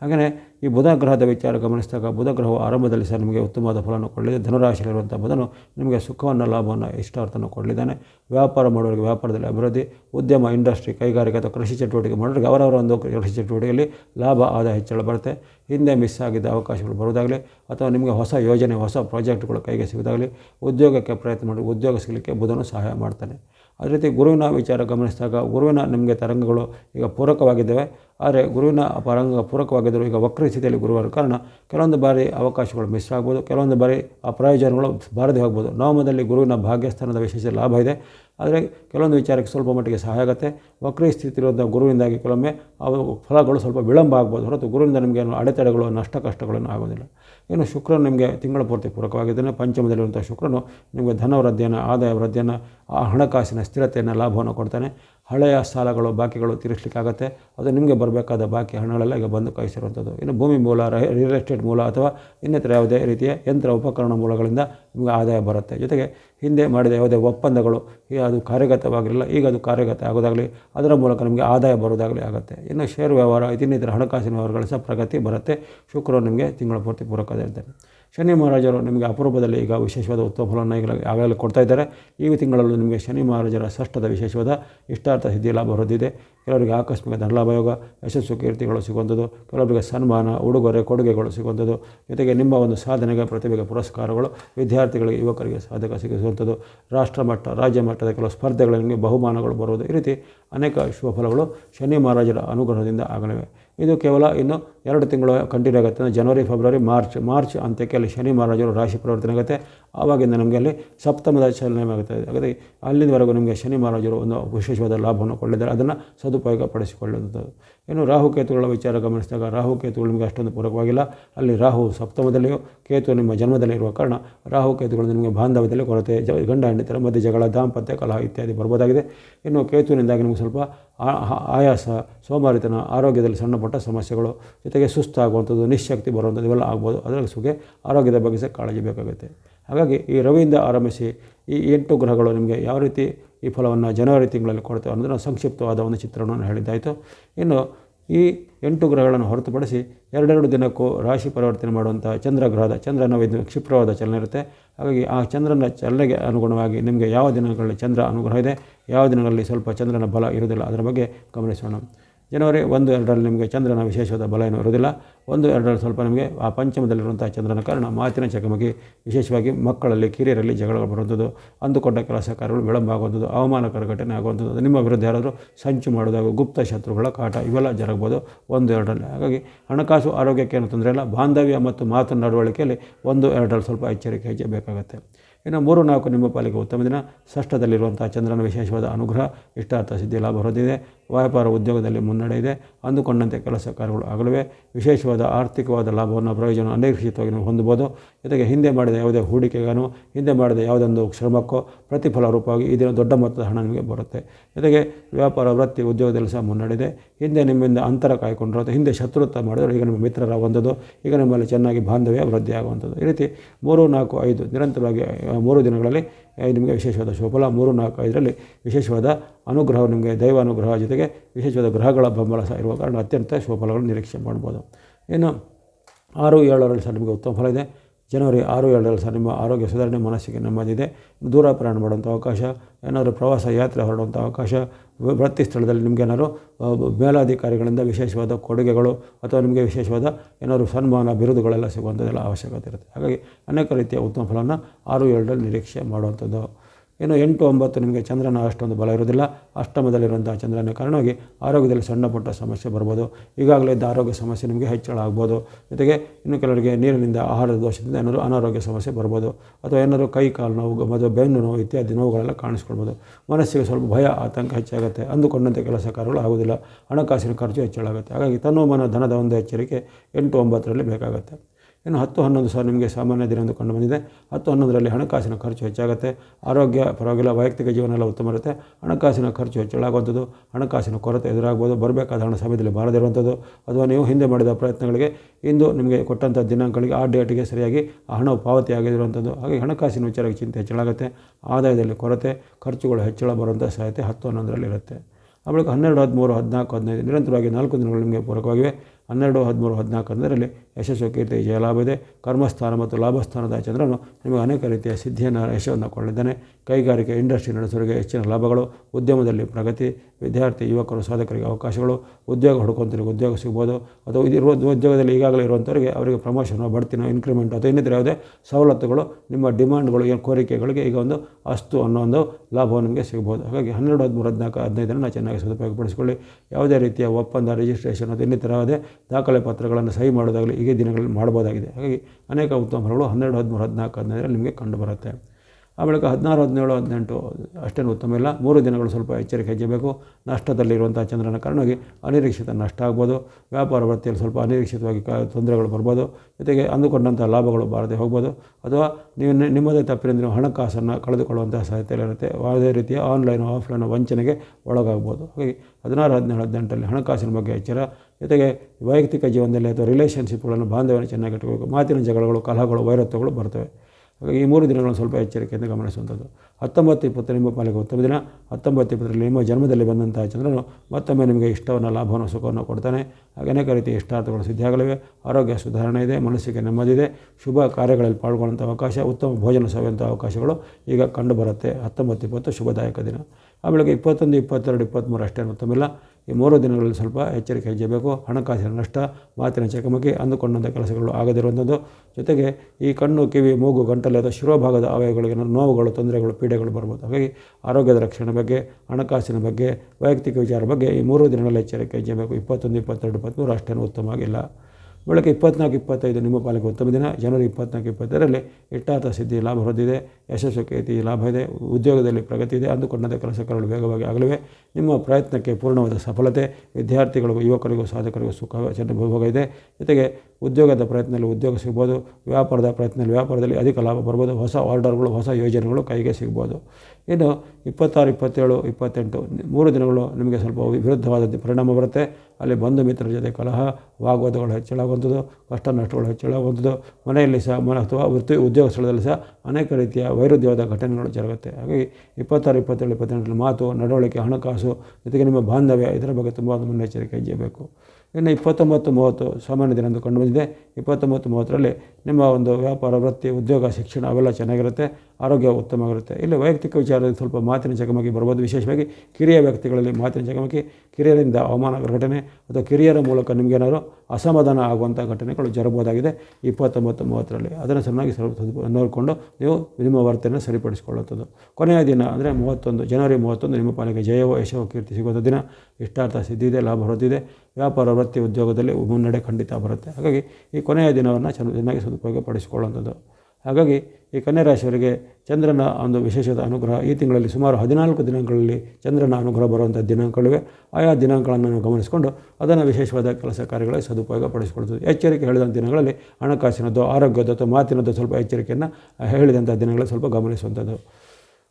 ಹಾಗೆಯೇ ಈ ಬುಧ ಗ್ರಹದ ವಿಚಾರ ಗಮನಿಸಿದಾಗ ಬುಧ ಗ್ರಹವು ಆರಂಭದಲ್ಲಿ ಸಹ ನಿಮಗೆ ಉತ್ತಮವಾದ ಫಲವನ್ನು ಕೊಡಲಿದೆ. ಧನುರಾಶಿಯಲ್ಲಿರುವಂಥ ಬುಧನು ನಿಮಗೆ ಸುಖವನ್ನು ಲಾಭವನ್ನು ಇಷ್ಟಾರ್ಥವನ್ನು ಕೊಡಲಿದ್ದಾನೆ. ವ್ಯಾಪಾರ ಮಾಡುವವರಿಗೆ ವ್ಯಾಪಾರದಲ್ಲಿ ಅಭಿವೃದ್ಧಿ, ಉದ್ಯಮ ಇಂಡಸ್ಟ್ರಿ ಕೈಗಾರಿಕೆ ಅಥವಾ ಕೃಷಿ ಚಟುವಟಿಕೆ ಮಾಡೋರಿಗೆ ಅವರವರ ಒಂದು ಕೃಷಿ ಚಟುವಟಿಕೆಯಲ್ಲಿ ಲಾಭ, ಆದಾಯ ಹೆಚ್ಚಳ ಬರುತ್ತೆ. ಹಿಂದೆ ಮಿಸ್ ಆಗಿದ್ದ ಅವಕಾಶಗಳು ಬರುವುದಾಗಲಿ ಅಥವಾ ನಿಮಗೆ ಹೊಸ ಯೋಜನೆ, ಹೊಸ ಪ್ರಾಜೆಕ್ಟ್ಗಳು ಕೈಗೆ ಸಿಗುವುದಾಗಲಿ ಉದ್ಯೋಗಕ್ಕೆ ಪ್ರಯತ್ನ ಮಾಡಿ ಉದ್ಯೋಗ ಸಿಗಲಿಕ್ಕೆ ಬುಧನು ಸಹಾಯ ಮಾಡ್ತಾನೆ. ಅದೇ ರೀತಿ ಗುರುವಿನ ವಿಚಾರ ಗಮನಿಸಿದಾಗ ಗುರುವಿನ ನಿಮಗೆ ತರಂಗಗಳು ಈಗ ಪೂರಕವಾಗಿದ್ದಾವೆ. ಆದರೆ ಗುರುವಿನ ಪರಂಗ ಪೂರಕವಾಗಿದ್ದರೂ ಈಗ ವಕ್ರ ಸ್ಥಿತಿಯಲ್ಲಿ ಗುರುವಾರ ಕಾರಣ ಕೆಲವೊಂದು ಬಾರಿ ಅವಕಾಶಗಳು ಮಿಸ್ ಆಗ್ಬೋದು, ಕೆಲವೊಂದು ಬಾರಿ ಆ ಪ್ರಯೋಜನಗಳು ಬಾರದೆ ಹೋಗ್ಬೋದು. ನವಮದಲ್ಲಿ ಗುರುವಿನ ಭಾಗ್ಯಸ್ಥಾನದ ವಿಶೇಷ ಲಾಭ ಇದೆ. ಆದರೆ ಕೆಲವೊಂದು ವಿಚಾರಕ್ಕೆ ಸ್ವಲ್ಪ ಮಟ್ಟಿಗೆ ಸಹಾಯ ಆಗುತ್ತೆ. ವಕ್ರ ಸ್ಥಿತಿ ಇರುವಂಥ ಗುರುವಿಂದಾಗಿ ಕೆಲವೊಮ್ಮೆ ಅವು ಫಲಗಳು ಸ್ವಲ್ಪ ವಿಳಂಬ ಆಗ್ಬೋದು. ಹೊರತು ಗುರುವಿಂದ ನಿಮಗೆ ಅಡೆತಡೆಗಳು ನಷ್ಟ ಕಷ್ಟಗಳನ್ನು ಆಗೋದಿಲ್ಲ. ಇನ್ನು ಶುಕ್ರನು ನಿಮಗೆ ತಿಂಗಳ ಪೂರ್ತಿ ಪೂರಕವಾಗಿದ್ದಾನೆ. ಪಂಚಮದಲ್ಲಿರುವಂಥ ಶುಕ್ರನು ನಿಮಗೆ ಧನ ವೃದ್ಧಿಯನ್ನು ಆದಾಯ ವೃದ್ಧಿಯನ್ನು, ಆ ಹಣಕಾಸಿನ ಸ್ಥಿರತೆಯನ್ನು, ಲಾಭವನ್ನು ಕೊಡ್ತಾನೆ. ಹಳೆಯ ಸಾಲಗಳು, ಬಾಕಿಗಳು ತೀರಿಸಲಿಕ್ಕಾಗತ್ತೆ. ಅದು ನಿಮಗೆ ಬರಬೇಕಾದ ಬಾಕಿ ಹಣಗಳೆಲ್ಲ ಈಗ ಬಂದು ಕಾಯಿಸಿರುವಂಥದ್ದು. ಸೇರುವಂಥದ್ದು ಇನ್ನು ಭೂಮಿ ಮೂಲ ರಿಯಲ್ ಎಸ್ಟೇಟ್ ಮೂಲ ಅಥವಾ ಇನ್ನಿತರ ಯಾವುದೇ ರೀತಿಯ ಯಂತ್ರ, ಉಪಕರಣ ಮೂಲಗಳಿಂದ ನಿಮಗೆ ಆದಾಯ ಬರುತ್ತೆ. ಜೊತೆಗೆ ಹಿಂದೆ ಮಾಡಿದ ಯಾವುದೇ ಒಪ್ಪಂದಗಳು ಈಗ ಅದು ಕಾರ್ಯಗತವಾಗಿರಲಿಲ್ಲ, ಈಗ ಅದು ಕಾರ್ಯಗತ ಆಗೋದಾಗಲಿ, ಅದರ ಮೂಲಕ ನಿಮಗೆ ಆದಾಯ ಬರೋದಾಗಲಿ ಆಗುತ್ತೆ. ಇನ್ನು ಷೇರು ವ್ಯವಹಾರ, ಇನ್ನಿತರ ಹಣಕಾಸಿನ ವ್ಯವಹಾರಗಳು ಸಹ ಪ್ರಗತಿ ಬರುತ್ತೆ. ಶುಕ್ರವಾರ ನಿಮಗೆ ತಿಂಗಳ ಪೂರ್ತಿ ಪೂರಕದ ಶನಿ ಮಹಾರಾಜರು ನಿಮಗೆ ಅಪರೂಪದಲ್ಲಿ ಈಗ ವಿಶೇಷವಾದ ಉತ್ತಮ ಫಲವನ್ನು ಈಗ ಆಗಲೇ ಕೊಡ್ತಾ ಇದ್ದಾರೆ. ಈ ತಿಂಗಳಲ್ಲೂ ನಿಮಗೆ ಶನಿ ಮಹಾರಾಜರ ಷಷ್ಠದ ವಿಶೇಷವಾದ ಇಷ್ಟಾರ್ಥ ಸಿದ್ಧಿ ಲಾಭ ಹೊರದಿದೆ. ಕೆಲವರಿಗೆ ಆಕಸ್ಮಿಕ ಧನಲಾಭಯೋಗ, ಯಶಸ್ಸು ಕೀರ್ತಿಗಳು ಸಿಗುವಂಥದ್ದು. ಕೆಲವರಿಗೆ ಸನ್ಮಾನ, ಉಡುಗೊರೆ, ಕೊಡುಗೆಗಳು ಸಿಗುವಂಥದ್ದು. ಜೊತೆಗೆ ನಿಮ್ಮ ಒಂದು ಸಾಧನೆಗೆ ಪ್ರತಿಭೆಗೆ ಪುರಸ್ಕಾರಗಳು. ವಿದ್ಯಾರ್ಥಿಗಳಿಗೆ, ಯುವಕರಿಗೆ ಸಾಧಕ ಸಿಗಿಸುವಂಥದ್ದು. ರಾಷ್ಟ್ರ ಮಟ್ಟ, ರಾಜ್ಯ ಮಟ್ಟದ ಕೆಲವು ನಿಮಗೆ ಬಹುಮಾನಗಳು ಬರುವುದು. ಈ ರೀತಿ ಅನೇಕ ಶುಭ ಫಲಗಳು ಶನಿ ಮಹಾರಾಜರ ಅನುಗ್ರಹದಿಂದ ಆಗಲಿವೆ. ಇದು ಕೇವಲ ಇನ್ನು ಎರಡು ತಿಂಗಳು ಕಂಟಿನ್ಯೂ ಆಗುತ್ತೆ. ಜನವರಿ, ಫೆಬ್ರವರಿ, ಮಾರ್ಚ್ ಮಾರ್ಚ್ ಅಂತ್ಯಕ್ಕೆ ಅಲ್ಲಿ ಶನಿ, ಮಹಾರಾಜರು ರಾಶಿ ಪರಿವರ್ತನೆ ಆಗುತ್ತೆ. ಆವಾಗಿಂದ ನಮಗೆ ಅಲ್ಲಿ ಸಪ್ತಮದ ಚಲನೆ ಆಗುತ್ತೆ. ಹಾಗಾದರೆ ಅಲ್ಲಿಂದವರೆಗೂ ನಿಮಗೆ ಶನಿ, ಮಹಾರಾಜರು ಒಂದು ವಿಶೇಷವಾದ ಲಾಭವನ್ನು ಕೊಳ್ಳಿದ್ದಾರೆ ಅದನ್ನು ಸದುಪಯೋಗ ಪಡಿಸಿಕೊಳ್ಳುವಂಥದ್ದು ಇನ್ನು ರಾಹುಕೇತುಗಳ ವಿಚಾರ ಗಮನಿಸಿದಾಗ ರಾಹುಕೇತುಗಳು ನಿಮಗೆ ಅಷ್ಟೊಂದು ಪೂರಕವಾಗಿಲ್ಲ. ಅಲ್ಲಿ ರಾಹು ಸಪ್ತಮದಲ್ಲಿಯೂ, ಕೇತು ನಿಮ್ಮ ಜನ್ಮದಲ್ಲಿ ಇರುವ ಕಾರಣ ರಾಹುಕೇತುಗಳು ನಿಮಗೆ ಬಾಂಧವ್ಯದಲ್ಲಿ ಕೊರತೆ, ಜ, ಗಂಡ ಹೆಂಡತಿರ ಮಧ್ಯೆ ಜಗಳ, ದಾಂಪತ್ಯ, ಕಲಹ ಇತ್ಯಾದಿ ಬರ್ಬೋದಾಗಿದೆ ಇನ್ನು ಕೇತುವಿನಿಂದಾಗಿ ನಿಮಗೆ ಸ್ವಲ್ಪ ಆಯಾಸ, ಸೋಮಾರಿತನ, ಆರೋಗ್ಯದಲ್ಲಿ ಸಣ್ಣಪುಟ್ಟ ಸಮಸ್ಯೆಗಳು, ಜೊತೆಗೆ ಸುಸ್ತಾಗುವಂಥದ್ದು ನಿಶಕ್ತಿ ಬರುವಂಥದ್ದು ಇವೆಲ್ಲ ಆಗ್ಬೋದು. ಅದರ ಸುಗೆ ಆರೋಗ್ಯದ ಬಗ್ಗೆ ಸಹ ಕಾಳಜಿ ಬೇಕಾಗುತ್ತೆ. ಹಾಗಾಗಿ ಈ ರವಿಯಿಂದ ಆರಂಭಿಸಿ ಈ ಎಂಟು ಗ್ರಹಗಳು ನಿಮಗೆ ಯಾವ ರೀತಿ ಈ ಫಲವನ್ನು ಜನವರಿ ತಿಂಗಳಲ್ಲಿ ಕೊಡ್ತೇವೆ ಅನ್ನೋದನ್ನು ಸಂಕ್ಷಿಪ್ತವಾದ ಒಂದು ಚಿತ್ರಣವನ್ನು ಹೇಳಿದ್ದಾಯಿತು. ಇನ್ನು ಈ ಎಂಟು ಗ್ರಹಗಳನ್ನು ಹೊರತುಪಡಿಸಿ ಎರಡೆರಡು ದಿನಕ್ಕೂ ರಾಶಿ ಪರಿವರ್ತನೆ ಮಾಡುವಂಥ ಚಂದ್ರಗ್ರಹದ ಚಂದ್ರನ ಇದು ಕ್ಷಿಪ್ರವಾದ ಚಲನೆ ಇರುತ್ತೆ. ಹಾಗಾಗಿ ಆ ಚಂದ್ರನ ಚಲನೆಗೆ ಅನುಗುಣವಾಗಿ ನಿಮಗೆ ಯಾವ ದಿನಗಳಲ್ಲಿ ಚಂದ್ರ ಅನುಗ್ರಹ ಇದೆ, ಯಾವ ದಿನಗಳಲ್ಲಿ ಸ್ವಲ್ಪ ಚಂದ್ರನ ಬಲ ಇರುವುದಿಲ್ಲ ಅದರ ಬಗ್ಗೆ ಗಮನಿಸೋಣ. ಜನವರಿ ಒಂದು, ಎರಡರಲ್ಲಿ ನಿಮಗೆ ಚಂದ್ರನ ವಿಶೇಷವಾದ ಬಲ ಏನು ಇರೋದಿಲ್ಲ ಒಂದು, ಎರಡರಲ್ಲಿ ಸ್ವಲ್ಪ ನಿಮಗೆ ಆ ಪಂಚಮದಲ್ಲಿರುವಂಥ ಚಂದ್ರನ ಕಾರಣ ಮಾತಿನ ಚಕಮಕಿ, ವಿಶೇಷವಾಗಿ ಮಕ್ಕಳಲ್ಲಿ, ಕಿರಿಯರಲ್ಲಿ ಜಗಳಗಳು ಬರುವಂಥದ್ದು, ಅಂದುಕೊಂಡ ಕೆಲಸ ಕಾರ್ಯಗಳು ವಿಳಂಬ ಆಗುವಂಥದ್ದು ಅವಮಾನಕರ ಘಟನೆ ಆಗುವಂಥದ್ದು, ನಿಮ್ಮ ವಿರುದ್ಧ ಯಾರಾದರೂ ಸಂಚು ಮಾಡೋದಾಗ ಗುಪ್ತ ಶತ್ರುಗಳ ಕಾಟ, ಇವೆಲ್ಲ ಜರಗ್ಬೋದು ಒಂದು, ಎರಡರಲ್ಲಿ. ಹಾಗಾಗಿ ಹಣಕಾಸು, ಆರೋಗ್ಯಕ್ಕೆ ಏನು ತೊಂದರೆ ಇಲ್ಲ. ಬಾಂಧವ್ಯ ಮತ್ತು ಮಾತು ನಡವಳಿಕೆಯಲ್ಲಿ ಒಂದು, ಎರಡರಲ್ಲಿ ಸ್ವಲ್ಪ ಎಚ್ಚರಿಕೆ ಹೆಜ್ಜೆ ಬೇಕಾಗುತ್ತೆ. ಇನ್ನು ಮೂರು, ನಾಲ್ಕು ನಿಮ್ಮ ಪಾಲಿಗೆ ಉತ್ತಮ ದಿನ. ಷಷ್ಟದಲ್ಲಿರುವಂಥ ಚಂದ್ರನ ವಿಶೇಷವಾದ ಅನುಗ್ರಹ, ಇಷ್ಟಾರ್ಥ ಸಿದ್ಧಿ, ಲಾಭ ಹೊರದಿದೆ ವ್ಯಾಪಾರ ಉದ್ಯೋಗದಲ್ಲಿ ಮುನ್ನಡೆ ಇದೆ. ಅಂದುಕೊಂಡಂತೆ ಕೆಲಸ ಕಾರ್ಯಗಳು ಆಗಲಿವೆ. ವಿಶೇಷವಾದ ಆರ್ಥಿಕವಾದ ಲಾಭವನ್ನು ಪ್ರಯೋಜನ ಅನಿರೀಕ್ಷಿತವಾಗಿ ನಾವು ಹೊಂದಬಹುದು. ಜೊತೆಗೆ ಹಿಂದೆ ಮಾಡಿದ ಯಾವುದೇ ಹೂಡಿಕೆಗಾನು ಹಿಂದೆ ಮಾಡಿದ ಯಾವುದೊಂದು ಶ್ರಮಕ್ಕೋ ಪ್ರತಿಫಲ ರೂಪವಾಗಿ ಈ ದಿನ ದೊಡ್ಡ ಮೊತ್ತದ ಹಣ ನಿಮಗೆ ಬರುತ್ತೆ. ಜೊತೆಗೆ ವ್ಯಾಪಾರ ವೃತ್ತಿ ಉದ್ಯೋಗದಲ್ಲಿ ಸಹ ಮುನ್ನಡೆದೆ ಹಿಂದೆ ನಿಮ್ಮಿಂದ ಅಂತರ ಕಾಯ್ಕೊಂಡಿರೋದು ಹಿಂದೆ ಶತ್ರುತ್ವ ಮಾಡಿದ್ರು, ಈಗ ನಿಮ್ಮ ಮಿತ್ರರಾಗುವಂಥದ್ದು, ಈಗ ನಿಮ್ಮಲ್ಲಿ ಚೆನ್ನಾಗಿ ಬಾಂಧವ್ಯ ವೃದ್ಧಿಯಾಗುವಂಥದ್ದು. ಈ ರೀತಿ ಮೂರು, ನಾಲ್ಕು, ಐದು ನಿರಂತರವಾಗಿ ಮೂರು ದಿನಗಳಲ್ಲಿ ನಿಮಗೆ ವಿಶೇಷವಾದ ಶುಭಫಲ ಮೂರು ನಾಲ್ಕು ಐದರಲ್ಲಿ ವಿಶೇಷವಾದ ಅನುಗ್ರಹ, ನಿಮಗೆ ದೈವ ಅನುಗ್ರಹ ಜೊತೆಗೆ ವಿಶೇಷವಾದ ಗ್ರಹಗಳ ಬೆಂಬಲ ಸಹ ಇರುವ ಕಾರಣ ಅತ್ಯಂತ ಶುಭಫಲಗಳನ್ನು ನಿರೀಕ್ಷೆ ಮಾಡ್ಬೋದು. ಇನ್ನು ಆರು, ಏಳರಲ್ಲಿ ಸಹ ನಿಮಗೆ ಉತ್ತಮ ಫಲ ಇದೆ. ಜನವರಿ ಆರು, ಎರಡರಲ್ಲಿ ಸಹ ನಿಮ್ಮ ಆರೋಗ್ಯ ಸುಧಾರಣೆ ಮನಸ್ಸಿಗೆ ನೆಮ್ಮದಿದೆ. ದೂರ ಪ್ರಯಾಣ ಮಾಡುವಂಥ ಅವಕಾಶ, ಏನಾದರೂ ಪ್ರವಾಸ, ಯಾತ್ರೆ ಹೊರಡುವಂಥ ಅವಕಾಶ ವೃತ್ತಿ ಸ್ಥಳದಲ್ಲಿ ನಿಮಗೆ ಏನಾದರೂ ಮೇಲಾಧಿಕಾರಿಗಳಿಂದ ವಿಶೇಷವಾದ ಕೊಡುಗೆಗಳು ಅಥವಾ ನಿಮಗೆ ವಿಶೇಷವಾದ ಏನಾದ್ರು ಸನ್ಮಾನ, ಬಿರುದುಗಳೆಲ್ಲ ಸಿಗುವಂಥದ್ದೆಲ್ಲ ಅವಶ್ಯಕತೆ ಇರುತ್ತೆ. ಹಾಗಾಗಿ ಅನೇಕ ರೀತಿಯ ಉತ್ತಮ ಫಲವನ್ನು ಆರು, ಎರಡರಲ್ಲಿ ನಿರೀಕ್ಷೆ ಮಾಡುವಂಥದ್ದು. ಇನ್ನು ಎಂಟು ಒಂಬತ್ತು ನಿಮಗೆ ಚಂದ್ರನ ಅಷ್ಟೊಂದು ಬಲ ಇರೋದಿಲ್ಲ ಅಷ್ಟಮದಲ್ಲಿರುವಂಥ ಚಂದ್ರನ ಕಾರಣವಾಗಿ ಆರೋಗ್ಯದಲ್ಲಿ ಸಣ್ಣ ಪುಟ್ಟ ಸಮಸ್ಯೆ ಬರ್ಬೋದು. ಈಗಾಗಲೇ ಇದ್ದ ಆರೋಗ್ಯ ಸಮಸ್ಯೆ ನಿಮಗೆ ಹೆಚ್ಚಳ ಆಗ್ಬೋದು. ಜೊತೆಗೆ ಇನ್ನು ಕೆಲವರಿಗೆ ನೀರಿನಿಂದ ಆಹಾರದ ದೋಷದಿಂದ ಏನಾದರೂ ಅನಾರೋಗ್ಯ ಸಮಸ್ಯೆ ಬರ್ಬೋದು. ಅಥವಾ ಏನಾದರೂ ಕೈ, ಕಾಲು ನೋವು ಮತ್ತು ಬೆನ್ನು ನೋವು ಇತ್ಯಾದಿ ನೋವುಗಳೆಲ್ಲ ಕಾಣಿಸ್ಕೊಳ್ಬೋದು. ಮನಸ್ಸಿಗೆ ಸ್ವಲ್ಪ ಭಯ, ಆತಂಕ ಹೆಚ್ಚಾಗುತ್ತೆ. ಅಂದುಕೊಂಡಂತೆ ಕೆಲಸ ಕಾರ್ಯಗಳು ಆಗೋದಿಲ್ಲ ಹಣಕಾಸಿನ ಖರ್ಚು ಹೆಚ್ಚಳಾಗುತ್ತೆ. ಹಾಗಾಗಿ ತನ್ನೋಮನ ಧನದ ಒಂದು ಎಚ್ಚರಿಕೆ ಎಂಟು ಒಂಬತ್ತರಲ್ಲಿ ಬೇಕಾಗುತ್ತೆ. ಇನ್ನು ಹತ್ತು ಹನ್ನೊಂದು ಸಾವಿರ ನಿಮಗೆ ಸಾಮಾನ್ಯ ದಿನ ಕಂಡು ಬಂದಿದೆ. ಹತ್ತು ಹನ್ನೊಂದರಲ್ಲಿ ಹಣಕಾಸಿನ ಖರ್ಚು ಹೆಚ್ಚಾಗುತ್ತೆ. ಆರೋಗ್ಯ ಪರವಾಗಿಲ್ಲ, ವೈಯಕ್ತಿಕ ಜೀವನ ಎಲ್ಲ ಉತ್ತಮ ಇರುತ್ತೆ. ಹಣಕಾಸಿನ ಖರ್ಚು ಹೆಚ್ಚಳಾಗುವಂಥದ್ದು, ಹಣಕಾಸಿನ ಕೊರತೆ ಎದುರಾಗ್ಬೋದು, ಬರಬೇಕಾದ ಹಣ ಸಮಯದಲ್ಲಿ ಬಾರದಿರುವಂಥದ್ದು ಅಥವಾ ನೀವು ಹಿಂದೆ ಮಾಡಿದ ಪ್ರಯತ್ನಗಳಿಗೆ ಇಂದು ನಿಮಗೆ ಕೊಟ್ಟಂಥ ದಿನಾಂಕಗಳಿಗೆ ಆ ಡೇಟಿಗೆ ಸರಿಯಾಗಿ ಆ ಹಣವು ಪಾವತಿ ಆಗಿರುವಂಥದ್ದು ಹಾಗೆ ಹಣಕಾಸಿನ ವಿಚಾರಕ್ಕೆ ಚಿಂತೆ ಹೆಚ್ಚಳಾಗುತ್ತೆ. ಆದಾಯದಲ್ಲಿ ಕೊರತೆ, ಖರ್ಚುಗಳು ಹೆಚ್ಚಳ ಬರುವಂಥ ಸಾಧ್ಯತೆ ಹತ್ತು ಹನ್ನೊಂದರಲ್ಲಿ ಇರುತ್ತೆ. ಆ ಬಳಿಕ ಹನ್ನೆರಡು, ಹದಿಮೂರು, ಹದಿನಾಲ್ಕು, ಹದಿನೈದು ನಿರಂತರವಾಗಿ ನಾಲ್ಕು ದಿನಗಳು ನಿಮಗೆ ಪೂರಕವಾಗಿವೆ. ಹನ್ನೆರಡು, ಹದಿಮೂರು, ಹದಿನಾಲ್ಕು ಹನ್ನೊಂದರಲ್ಲಿ ಯಶಸ್ಸು ಕೀರ್ತಿ ಜಯ ಲಾಭ ಇದೆ ಕರ್ಮಸ್ಥಾನ ಮತ್ತು ಲಾಭಸ್ಥಾನದ ಚಂದ್ರನು ನಿಮಗೆ ಅನೇಕ ರೀತಿಯ ಸಿದ್ಧಿಯನ್ನು ಯಶವನ್ನು ಕೊಳ್ಳಿದ್ದಾನೆ ಕೈಗಾರಿಕೆ, ಇಂಡಸ್ಟ್ರಿ ನಡೆಸೋರಿಗೆ ಹೆಚ್ಚಿನ ಲಾಭಗಳು, ಉದ್ಯಮದಲ್ಲಿ ಪ್ರಗತಿ ವಿದ್ಯಾರ್ಥಿ, ಯುವಕರು, ಸಾಧಕರಿಗೆ ಅವಕಾಶಗಳು, ಉದ್ಯೋಗ ಹುಡುಕೊಂತರಿಗೆ ಉದ್ಯೋಗ ಸಿಗ್ಬೋದು. ಅಥವಾ ಇದಿರುವ ಉದ್ಯೋಗದಲ್ಲಿ ಈಗಾಗಲೇ ಇರುವಂಥವ್ರಿಗೆ ಅವರಿಗೆ ಪ್ರಮೋಷನ್ ಬಡ್ತಿನೋ ಇನ್ಕ್ರಿಮೆಂಟ್ ಅಥವಾ ಇನ್ನಿತರ ಯಾವುದೇ ಸವಲತ್ತುಗಳು, ನಿಮ್ಮ ಡಿಮ್ಯಾಂಡ್ಗಳು ಏನು ಕೋರಿಕೆಗಳಿಗೆ ಈಗ ಒಂದು ಅಸ್ತು ಅನ್ನೋ ಒಂದು ಲಾಭವು ನಿಮಗೆ ಸಿಗ್ಬೋದು. ಹಾಗಾಗಿ ಹನ್ನೆರಡು, ಹದಿಮೂರು, ಹದಿನಾಲ್ಕು ಹದಿನೈದನ್ನು ಚೆನ್ನಾಗಿ ಸದುಪಯೋಗಪಡಿಸಿಕೊಳ್ಳಿ ಯಾವುದೇ ರೀತಿಯ ಒಪ್ಪಂದ ರಿಜಿಸ್ಟ್ರೇಷನ್ ಅಥವಾ ಇನ್ನಿತರ ಯಾವುದೇ ದಾಖಲೆ ಪತ್ರಗಳನ್ನು ಸಹಿ ಮಾಡೋದಾಗಲಿ ಈಗ ದಿನಗಳಲ್ಲಿ ಮಾಡ್ಬೋದಾಗಿದೆ ಹಾಗಾಗಿ ಅನೇಕ ಉತ್ತಮ ಫಲಗಳು ಹನ್ನೆರಡು, ಹದಿಮೂರು, ಹದಿನಾಲ್ಕು, ಹದಿನೈದರಲ್ಲಿ ನಿಮಗೆ ಕಂಡುಬರುತ್ತೆ ಆ ಬಳಿಕ ಹದಿನಾರು, ಹದಿನೇಳು, ಹದಿನೆಂಟು ಅಷ್ಟೇನು ಉತ್ತಮ ಇಲ್ಲ. ಮೂರು ದಿನಗಳು ಸ್ವಲ್ಪ ಎಚ್ಚರಿಕೆ ಹೆಜ್ಜಬೇಕು ನಷ್ಟದಲ್ಲಿರುವಂಥ ಚಂದ್ರನ ಕಾರಣವಾಗಿ ಅನಿರೀಕ್ಷಿತ ನಷ್ಟ ಆಗ್ಬೋದು. ವ್ಯಾಪಾರ ವೃತ್ತಿಯಲ್ಲಿ ಸ್ವಲ್ಪ ಅನಿರೀಕ್ಷಿತವಾಗಿ ಕ, ತೊಂದರೆಗಳು ಬರ್ಬೋದು. ಜೊತೆಗೆ ಅಂದುಕೊಂಡಂಥ ಲಾಭಗಳು ಬಾರದೆ ಹೋಗ್ಬೋದು. ಅಥವಾ ನೀವು ನಿಮ್ಮದೇ ತಪ್ಪಿನಿಂದ ನೀವು ಹಣಕಾಸನ್ನು ಕಳೆದುಕೊಳ್ಳುವಂಥ ಸಾಧ್ಯತೆಗಳಿರುತ್ತೆ ಯಾವುದೇ ರೀತಿಯ ಆನ್ಲೈನ್, ಆಫ್ಲೈನ್ ವಂಚನೆಗೆ ಒಳಗಾಗ್ಬೋದು. ಹಾಗಾಗಿ ಹದಿನಾರು, ಹದಿನೇಳು, ಹದಿನೆಂಟರಲ್ಲಿ ಹಣಕಾಸಿನ ಬಗ್ಗೆ ಎಚ್ಚರ. ಜೊತೆಗೆ ವೈಯಕ್ತಿಕ ಜೀವನದಲ್ಲಿ ಅಥವಾ ರಿಲೇಷನ್ಶಿಪ್ಗಳನ್ನು ಬಾಂಧವ್ಯ ಚೆನ್ನಾಗಿ ಇಟ್ಕೋಬೇಕು. ಮಾತಿನ ಜಗಳಗಳು, ಕಲಹಗಳು, ವೈರತ್ವಗಳು ಬರ್ತವೆ. ಈ ಮೂರು ದಿನಗಳನ್ನು ಸ್ವಲ್ಪ ಎಚ್ಚರಿಕೆಯಿಂದ ಗಮನಿಸುವಂಥದ್ದು. ಹತ್ತೊಂಬತ್ತು ಇಪ್ಪತ್ತು ನಿಮ್ಮ ಪಾಲಿಗೆ ಉತ್ತಮ ದಿನ, ಹತ್ತೊಂಬತ್ತು ಇಪ್ಪತ್ತರಲ್ಲಿ ನಿಮ್ಮ ಜನ್ಮದಲ್ಲಿ ಬಂದಂತಹ ಚಂದ್ರನು ಮತ್ತೊಮ್ಮೆ ನಿಮಗೆ ಇಷ್ಟವನ್ನು ಲಾಭವನ್ನು ಸುಖವನ್ನು ಕೊಡ್ತಾನೆ. ಅನೇಕ ರೀತಿಯ ಇಷ್ಟಾರ್ಥಗಳು ಸಿದ್ಧಿಯಾಗಲಿವೆ. ಆರೋಗ್ಯ ಸುಧಾರಣೆ ಇದೆ, ಮನಸ್ಸಿಗೆ ನೆಮ್ಮದಿದೆ ಶುಭ ಕಾರ್ಯಗಳಲ್ಲಿ ಪಾಲ್ಗೊಳ್ಳುವಂಥ ಅವಕಾಶ, ಉತ್ತಮ ಭೋಜನ ಸವಿಯುವಂಥ ಅವಕಾಶಗಳು ಈಗ ಕಂಡುಬರುತ್ತೆ. ಹತ್ತೊಂಬತ್ತು ಇಪ್ಪತ್ತು ಶುಭದಾಯಕ ದಿನ. ಆ ಬೆಳಗ್ಗೆ ಇಪ್ಪತ್ತೊಂದು, ಇಪ್ಪತ್ತೆರಡು, ಇಪ್ಪತ್ತ್ಮೂರು ಅಷ್ಟೇ ಉತ್ತಮಿಲ್ಲ ಈ ಮೂರು ದಿನಗಳಲ್ಲಿ ಸ್ವಲ್ಪ ಎಚ್ಚರಿಕೆ ಹೆಜ್ಜೆಬೇಕು ಹಣಕಾಸಿನ ನಷ್ಟ, ಮಾತಿನ ಚಕಮಕಿ ಅಂದುಕೊಂಡಂಥ ಕೆಲಸಗಳು ಆಗದಿರುವಂಥದ್ದು. ಜೊತೆಗೆ ಈ ಕಣ್ಣು, ಕಿವಿ, ಮೂಗು, ಗಂಟಲು ಅಥವಾ ಶಿರೋಭಾಗದ ಅವಯವಗಳಿಗೆ ನೋವುಗಳು, ತೊಂದರೆಗಳು ಪೀಡೆಗಳು ಬರ್ಬೋದು. ಹಾಗಾಗಿ ಆರೋಗ್ಯದ ರಕ್ಷಣೆ ಬಗ್ಗೆ, ಹಣಕಾಸಿನ ಬಗ್ಗೆ, ವೈಯಕ್ತಿಕ ವಿಚಾರ ಬಗ್ಗೆ ಈ ಮೂರು ದಿನಗಳಲ್ಲಿ ಎಚ್ಚರಿಕೆ ಹೆಜ್ಜೆಬೇಕು ಇಪ್ಪತ್ತೊಂದು, ಇಪ್ಪತ್ತೆರಡು, ಇಪ್ಪತ್ತ್ಮೂರು ಅಷ್ಟೇನು ಉತ್ತಮವಾಗಿಲ್ಲ. ಬೆಳಗ್ಗೆ ಇಪ್ಪತ್ನಾಲ್ಕು ಇಪ್ಪತ್ತೈದು ನಿಮ್ಮ ಪಾಲಿಗೆ ಉತ್ತಮ ದಿನ. ಜನವರಿ ಇಪ್ಪತ್ನಾಲ್ಕು ಇಪ್ಪತ್ತೈದರಲ್ಲಿ ಇಟ್ಟಾತ ಸಿದ್ಧಿ ಲಾಭ ಹೊಂದಿದೆ ಯಶಸ್ಸು ಕೀರ್ತಿ ಲಾಭ ಇದೆ. ಉದ್ಯೋಗದಲ್ಲಿ ಪ್ರಗತಿ ಇದೆ. ಅಂದುಕೊಂಡಂತೆ ಕೆಲಸ ಕಾರ್ಯಗಳು ವೇಗವಾಗಿ ಆಗಲಿವೆ. ನಿಮ್ಮ ಪ್ರಯತ್ನಕ್ಕೆ ಪೂರ್ಣವಾದ ಸಫಲತೆ. ವಿದ್ಯಾರ್ಥಿಗಳಿಗೂ, ಯುವಕರಿಗೂ, ಸಾಧಕರಿಗೂ ಸುಖ ಚೆನ್ನ ಭೋಗ ಇದೆ. ಜೊತೆಗೆ ಉದ್ಯೋಗದ ಪ್ರಯತ್ನದಲ್ಲಿ ಉದ್ಯೋಗ ಸಿಗ್ಬೋದು. ವ್ಯಾಪಾರದ ಪ್ರಯತ್ನದಲ್ಲಿ, ವ್ಯಾಪಾರದಲ್ಲಿ ಅಧಿಕ ಲಾಭ ಬರ್ಬೋದು. ಹೊಸ ಆರ್ಡರ್ಗಳು, ಹೊಸ ಯೋಜನೆಗಳು ಕೈಗೆ ಸಿಗ್ಬೋದು. ಇನ್ನು ಇಪ್ಪತ್ತಾರು, ಇಪ್ಪತ್ತೇಳು, ಇಪ್ಪತ್ತೆಂಟು, ಮೂರು ದಿನಗಳು ನಿಮಗೆ ಸ್ವಲ್ಪ ವಿರುದ್ಧವಾದ ಪರಿಣಾಮ ಬರುತ್ತೆ. ಅಲ್ಲಿ ಬಂಧು ಮಿತ್ರರ ಜೊತೆ ಕಲಹ, ವಾಗ್ವಾದಗಳು ಹೆಚ್ಚಳಾಗುವಂಥದ್ದು ಕಷ್ಟ ನಷ್ಟಗಳು ಹೆಚ್ಚಳಾಗುವಂಥದ್ದು ಮನೆಯಲ್ಲಿ ಸಹ ಮನೆ ಅಥವಾ ವೃತ್ತಿ ಉದ್ಯೋಗ ಸ್ಥಳದಲ್ಲಿ ಸಹ ಅನೇಕ ರೀತಿಯ ವೈರುಧ್ಯವಾದ ಘಟನೆಗಳು ಜರುಗುತ್ತೆ. ಹಾಗಾಗಿ ಇಪ್ಪತ್ತಾರು, ಇಪ್ಪತ್ತೇಳು, ಇಪ್ಪತ್ತೆಂಟರಲ್ಲಿ ಮಾತು, ನಡವಳಿಕೆ, ಹಣಕಾಸು, ಜೊತೆಗೆ ನಿಮ್ಮ ಬಾಂಧವ್ಯ, ಇದರ ಬಗ್ಗೆ ತುಂಬ ಮುನ್ನೆಚ್ಚರಿಕೆ ಹೆಜ್ಜೆಬೇಕು ಇನ್ನು ಇಪ್ಪತ್ತೊಂಬತ್ತು ಮೂವತ್ತು ಸಾಮಾನ್ಯ ದಿನ ಎಂದು ಕಂಡುಬಂದಿದೆ. ಇಪ್ಪತ್ತೊಂಬತ್ತು ಮೂವತ್ತರಲ್ಲಿ ನಿಮ್ಮ ಒಂದು ವ್ಯಾಪಾರ, ವೃತ್ತಿ, ಉದ್ಯೋಗ, ಶಿಕ್ಷಣ ಅವೆಲ್ಲ ಚೆನ್ನಾಗಿರುತ್ತೆ, ಆರೋಗ್ಯ ಉತ್ತಮವಾಗಿರುತ್ತೆ. ಇಲ್ಲಿ ವೈಯಕ್ತಿಕ ವಿಚಾರದಲ್ಲಿ ಸ್ವಲ್ಪ ಮಾತಿನ ಚಕಮಕಿ ಬರ್ಬೋದು ವಿಶೇಷವಾಗಿ ಕಿರಿಯ ವ್ಯಕ್ತಿಗಳಲ್ಲಿ ಮಾತಿನ ಚಕಮಕಿ, ಕಿರಿಯರಿಂದ ಅವಮಾನ, ಘಟನೆ ಅಥವಾ ಕಿರಿಯರ ಮೂಲಕ ನಿಮಗೇನಾದ್ರು ಅಸಮಾಧಾನ ಆಗುವಂಥ ಘಟನೆಗಳು ಜರಬಹುದಾಗಿದೆ ಇಪ್ಪತ್ತೊಂಬತ್ತು ಮೂವತ್ತರಲ್ಲಿ ಅದನ್ನು ಚೆನ್ನಾಗಿ ನೋಡಿಕೊಂಡು ನೀವು ನಿಮ್ಮ ವಾರ್ತೆಯನ್ನು ಸರಿಪಡಿಸಿಕೊಳ್ಳುತ್ತದೆ ಕೊನೆಯ ದಿನ ಅಂದರೆ ಮೂವತ್ತೊಂದು, ಜನವರಿ ಮೂವತ್ತೊಂದು ನಿಮ್ಮ ಪಾಲಿಗೆ ಜಯವೋ ಯಶವೋ ಕೀರ್ತಿ ಸಿಗುವಂಥ ದಿನ. ಇಷ್ಟಾರ್ಥ ಸಿದ್ಧಿದೆ ಲಾಭ ಹೊರದಿದೆ ವ್ಯಾಪಾರ ವೃತ್ತಿ ಉದ್ಯೋಗದಲ್ಲಿ ಮುನ್ನಡೆ ಖಂಡಿತ ಬರುತ್ತೆ. ಹಾಗಾಗಿ ಈ ಕೊನೆಯ ದಿನವನ್ನು ಚೆನ್ನ ಚೆನ್ನಾಗಿ ಸದುಪಯೋಗಪಡಿಸಿಕೊಳ್ಳುವಂಥದ್ದು. ಹಾಗಾಗಿ ಈ ಕನ್ಯಾ ರಾಶಿಯವರಿಗೆ ಚಂದ್ರನ ಒಂದು ವಿಶೇಷದ ಅನುಗ್ರಹ ಈ ತಿಂಗಳಲ್ಲಿ ಸುಮಾರು ಹದಿನಾಲ್ಕು ದಿನಗಳಲ್ಲಿ ಚಂದ್ರನ ಅನುಗ್ರಹ ಬರುವಂಥ ದಿನಾಂಕಗಳಿವೆ. ಆಯಾ ದಿನಾಂಕಗಳನ್ನು ನಾವು ಗಮನಿಸಿಕೊಂಡು ಅದನ್ನು ವಿಶೇಷವಾದ ಕೆಲಸ ಕಾರ್ಯಗಳಿಗೆ ಸದುಪಯೋಗ ಪಡಿಸಿಕೊಳ್ತದೆ ಎಚ್ಚರಿಕೆ ಹೇಳಿದಂಥ ದಿನಗಳಲ್ಲಿ ಹಣಕಾಸಿನದ್ದು, ಆರೋಗ್ಯದ್ದು ಅಥವಾ ಮಾತಿನದ್ದು ಸ್ವಲ್ಪ ಎಚ್ಚರಿಕೆಯನ್ನು ಹೇಳಿದಂಥ ದಿನಗಳಲ್ಲಿ ಸ್ವಲ್ಪ ಗಮನಿಸುವಂಥದ್ದು.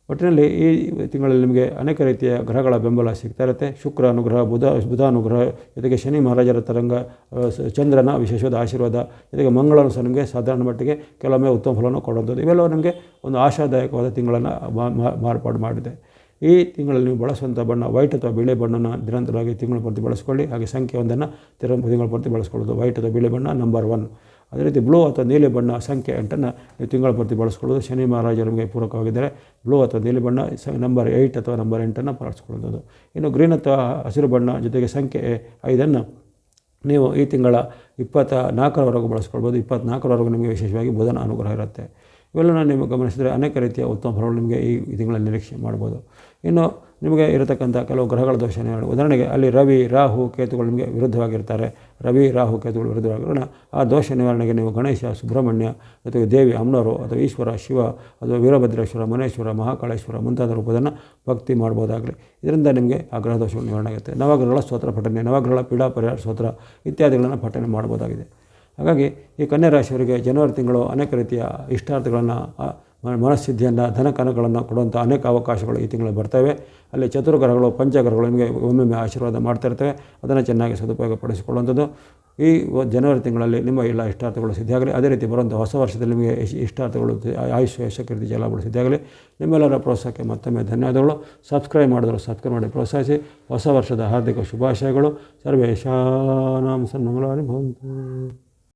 ಒಟ್ಟಿನಲ್ಲಿ ಈ ತಿಂಗಳಲ್ಲಿ ನಿಮಗೆ ಅನೇಕ ರೀತಿಯ ಗ್ರಹಗಳ ಬೆಂಬಲ ಸಿಗ್ತಾ ಇರುತ್ತೆ. ಶುಕ್ರ, ಅನುಗ್ರಹ, ಬುಧ ಬುಧ ಅನುಗ್ರಹ, ಜೊತೆಗೆ ಶನಿ ಮಹಾರಾಜರ ತರಂಗ ಚಂದ್ರನ ವಿಶೇಷವಾದ ಆಶೀರ್ವಾದ, ಜೊತೆಗೆ ಮಂಗಳನು ಸಹ ನಿಮಗೆ ಸಾಧಾರಣ ಮಟ್ಟಿಗೆ ಕೆಲವೊಮ್ಮೆ ಉತ್ತಮ ಫಲವನ್ನು ಕೊಡುವಂಥದ್ದು. ಇವೆಲ್ಲವೂ ನಿಮಗೆ ಒಂದು ಆಶಾದಾಯಕವಾದ ತಿಂಗಳನ್ನು ಮಾರ್ಪಾಡು ಮಾಡಿದೆ. ಈ ತಿಂಗಳಲ್ಲಿ ನೀವು ಬಳಸುವಂಥ ಬಣ್ಣ ವೈಟ್ ಅಥವಾ ಬಿಳಿ ಬಣ್ಣನ ನಿರಂತರವಾಗಿ ತಿಂಗಳ ಪೂರ್ತಿ ಬಳಸ್ಕೊಳ್ಳಿ. ಹಾಗೆ ಸಂಖ್ಯೆ ಒಂದನ್ನು ತಿರ ತಿಂಗಳ ಪೂರ್ತಿ ಬಳಸ್ಕೊಳ್ಳೋದು. ವೈಟ್ ಅಥವಾ ಬಿಳಿ ಬಣ್ಣ ನಂಬರ್ ಒನ್ ಅದೇ ರೀತಿ ಬ್ಲೂ ಅಥವಾ ನೀಲಿ ಬಣ್ಣ ಸಂಖ್ಯೆ ಎಂಟನ್ನು ನೀವು ತಿಂಗಳ ಪ್ರತಿ ಬಳಸ್ಕೊಳ್ಳೋದು. ಶನಿ ಮಹಾರಾಜ ನಿಮಗೆ ಪೂರಕವಾಗಿದ್ದರೆ. ಬ್ಲೂ ಅಥವಾ ನೀಲಿ ಬಣ್ಣ ಸ ನಂಬರ್ ಏಯ್ಟ್ ಅಥವಾ ನಂಬರ್ ಎಂಟನ್ನು ಬಳಸ್ಕೊಳ್ಳೋದು. ಇನ್ನು ಗ್ರೀನ್ ಅಥವಾ ಹಸಿರು ಬಣ್ಣ ಜೊತೆಗೆ ಸಂಖ್ಯೆ ಐದನ್ನು ನೀವು ಈ ತಿಂಗಳ ಇಪ್ಪತ್ತ ನಾಲ್ಕರವರೆಗೂ ಬಳಸ್ಕೊಳ್ಬೋದು. ಇಪ್ಪತ್ತ್ನಾಲ್ಕರವರೆಗೂ ನಿಮಗೆ ವಿಶೇಷವಾಗಿ ಬುಧನ ಅನುಗ್ರಹ ಇರುತ್ತೆ. ಇವೆಲ್ಲ ನಾನು ನಿಮಗೆ ಗಮನಿಸಿದರೆ ಅನೇಕ ರೀತಿಯ ಉತ್ತಮ ಫಲಗಳು ನಿಮಗೆ ಈ ತಿಂಗಳ ನಿರೀಕ್ಷೆ ಮಾಡ್ಬೋದು. ಇನ್ನು ನಿಮಗೆ ಇರತಕ್ಕಂಥ ಕೆಲವು ಗ್ರಹಗಳ ದೋಷ ನಿವಾರಣೆ ಉದಾಹರಣೆಗೆ ಅಲ್ಲಿ ರವಿ, ರಾಹು, ಕೇತುಗಳು ನಿಮಗೆ ವಿರುದ್ಧವಾಗಿರ್ತಾರೆ. ರವಿ, ರಾಹು, ಕೇತುಗಳು ವಿರುದ್ಧವಾಗಿರೋಣ. ಆ ದೋಷ ನಿವಾರಣೆಗೆ ನೀವು ಗಣೇಶ, ಸುಬ್ರಹ್ಮಣ್ಯ ಅಥವಾ ದೇವಿ ಅಮ್ಮನವರು ಅಥವಾ ಈಶ್ವರ, ಶಿವ ಅಥವಾ ವೀರಭದ್ರೇಶ್ವರ, ಮನೇಶ್ವರ, ಮಹಾಕಾಳೇಶ್ವರ ಮುಂತಾದ ರೂಪದನ್ನು ಭಕ್ತಿ ಮಾಡ್ಬೋದಾಗಲಿ. ಇದರಿಂದ ನಿಮಗೆ ಆ ಗ್ರಹ ದೋಷಗಳು ನಿವಾರಣೆ ಆಗುತ್ತೆ. ನವಗ್ರಹಗಳ ಸ್ತೋತ್ರ ಪಠನೆ ನವಗ್ರಹಗಳ ಪೀಡಾ ಪರಿಹಾರ ಸ್ತೋತ್ರ ಇತ್ಯಾದಿಗಳನ್ನು ಪಠನೆ ಮಾಡ್ಬೋದಾಗಿದೆ. ಹಾಗಾಗಿ ಈ ಕನ್ಯಾ ರಾಶಿಯವರಿಗೆ ಜನವರಿ ತಿಂಗಳು ಅನೇಕ ರೀತಿಯ ಇಷ್ಟಾರ್ಥಗಳನ್ನು ಮನಸ್ಥಿತಿಯನ್ನು, ಧನಕನಗಳನ್ನು ಕೊಡುವಂಥ ಅನೇಕ ಅವಕಾಶಗಳು ಈ ತಿಂಗಳು ಬರ್ತವೆ. ಅಲ್ಲಿ ಚತುರ್ಗ್ರಹಗಳು, ಪಂಚಗ್ರಹಗಳು ನಿಮಗೆ ಒಮ್ಮೊಮ್ಮೆ ಆಶೀರ್ವಾದ ಮಾಡ್ತಾ ಇರ್ತವೆ. ಅದನ್ನು ಚೆನ್ನಾಗಿ ಸದುಪಯೋಗ ಪಡಿಸಿಕೊಳ್ಳುವಂಥದ್ದು ಈ ಜನವರಿ ತಿಂಗಳಲ್ಲಿ ನಿಮ್ಮ ಎಲ್ಲ ಇಷ್ಟಾರ್ಥಗಳು ಸಿದ್ಧಿಯಾಗಲಿ. ಅದೇ ರೀತಿ ಬರುವಂಥ ಹೊಸ ವರ್ಷದಲ್ಲಿ ನಿಮಗೆ ಇಷ್ಟಾರ್ಥಗಳು ಆಯುಷ್ ಯಶಕೀರ್ತಿ ಜಲಗಳು ಸಿದ್ಧಿಯಾಗಲಿ. ನಿಮ್ಮೆಲ್ಲರ ಪ್ರೋತ್ಸಾಹಕ್ಕೆ ಮತ್ತೊಮ್ಮೆ ಧನ್ಯವಾದಗಳು. ಸಬ್ಸ್ಕ್ರೈಬ್ ಮಾಡಿದ್ರು ಸಬ್ಸ್ಕ್ರೈಬ್ ಮಾಡಿ ಪ್ರೋತ್ಸಾಹಿಸಿ. ಹೊಸ ವರ್ಷದ ಹಾರ್ದಿಕ ಶುಭಾಶಯಗಳು. ಸರ್ವೇಶಾನಾಂ ಸನ್ಮಂಗಳಾನಿ ಭವಂತು.